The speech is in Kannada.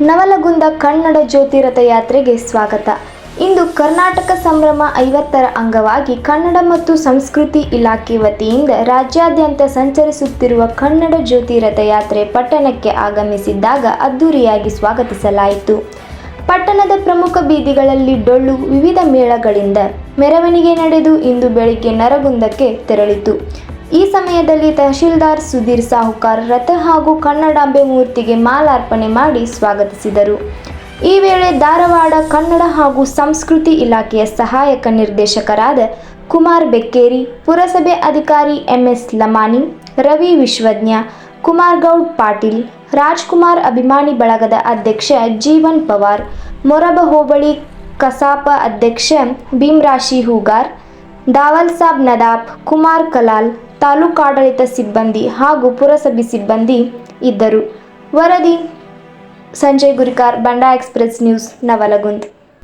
ನವಲಗುಂದ ಕನ್ನಡ ಜ್ಯೋತಿ ರಥಯಾತ್ರೆಗೆ ಸ್ವಾಗತ. ಇಂದು ಕರ್ನಾಟಕ ಸಂಭ್ರಮ ಐವತ್ತರ ಅಂಗವಾಗಿ ಕನ್ನಡ ಮತ್ತು ಸಂಸ್ಕೃತಿ ಇಲಾಖೆ ವತಿಯಿಂದ ರಾಜ್ಯಾದ್ಯಂತ ಸಂಚರಿಸುತ್ತಿರುವ ಕನ್ನಡ ಜ್ಯೋತಿ ರಥಯಾತ್ರೆ ಪಟ್ಟಣಕ್ಕೆ ಆಗಮಿಸಿದ್ದಾಗ ಅದ್ದೂರಿಯಾಗಿ ಸ್ವಾಗತಿಸಲಾಯಿತು. ಪಟ್ಟಣದ ಪ್ರಮುಖ ಬೀದಿಗಳಲ್ಲಿ ಡೊಳ್ಳು ವಿವಿಧ ಮೇಳಗಳಿಂದ ಮೆರವಣಿಗೆ ನಡೆದು ಇಂದು ಬೆಳಿಗ್ಗೆ ನರಗುಂದಕ್ಕೆ ತೆರಳಿತು. ಈ ಸಮಯದಲ್ಲಿ ತಹಶೀಲ್ದಾರ್ ಸುಧೀರ್ ಸಾಹುಕಾರ್ ರಥ ಹಾಗೂ ಕನ್ನಡಾಂಬೆ ಮೂರ್ತಿಗೆ ಮಾಲಾರ್ಪಣೆ ಮಾಡಿ ಸ್ವಾಗತಿಸಿದರು. ಈ ವೇಳೆ ಧಾರವಾಡ ಕನ್ನಡ ಹಾಗೂ ಸಂಸ್ಕೃತಿ ಇಲಾಖೆಯ ಸಹಾಯಕ ನಿರ್ದೇಶಕರಾದ ಕುಮಾರ್ ಬೆಕ್ಕೇರಿ, ಪುರಸಭೆ ಅಧಿಕಾರಿ ಎಂಎಸ್ ಲಮಾನಿ, ರವಿ ವಿಶ್ವಜ್ಞ, ಕುಮಾರ್ ಗೌಡ್ ಪಾಟೀಲ್, ರಾಜ್ಕುಮಾರ್ ಅಭಿಮಾನಿ ಬಳಗದ ಅಧ್ಯಕ್ಷ ಜೀವನ್ ಪವಾರ್, ಮೊರಬ ಹೋಬಳಿ ಕಸಾಪ ಅಧ್ಯಕ್ಷ ಭೀಮರಾಶಿ ಹೂಗಾರ್, ದಾವಲ್ ಸಾಬ್ ನದಾಬ್, ಕುಮಾರ್ ಕಲಾಲ್ ತಾಲೂಕಾಡಳಿತ ಸಿಬ್ಬಂದಿ ಹಾಗೂ ಪುರಸಭೆ ಸಿಬ್ಬಂದಿ ಇದ್ದರು. ವರದಿ ಸಂಜಯ್ ಗುರಿಕಾರ್ ಬಂಡಾ ಎಕ್ಸ್ಪ್ರೆಸ್ ನ್ಯೂಸ್ ನವಲಗುಂದ್.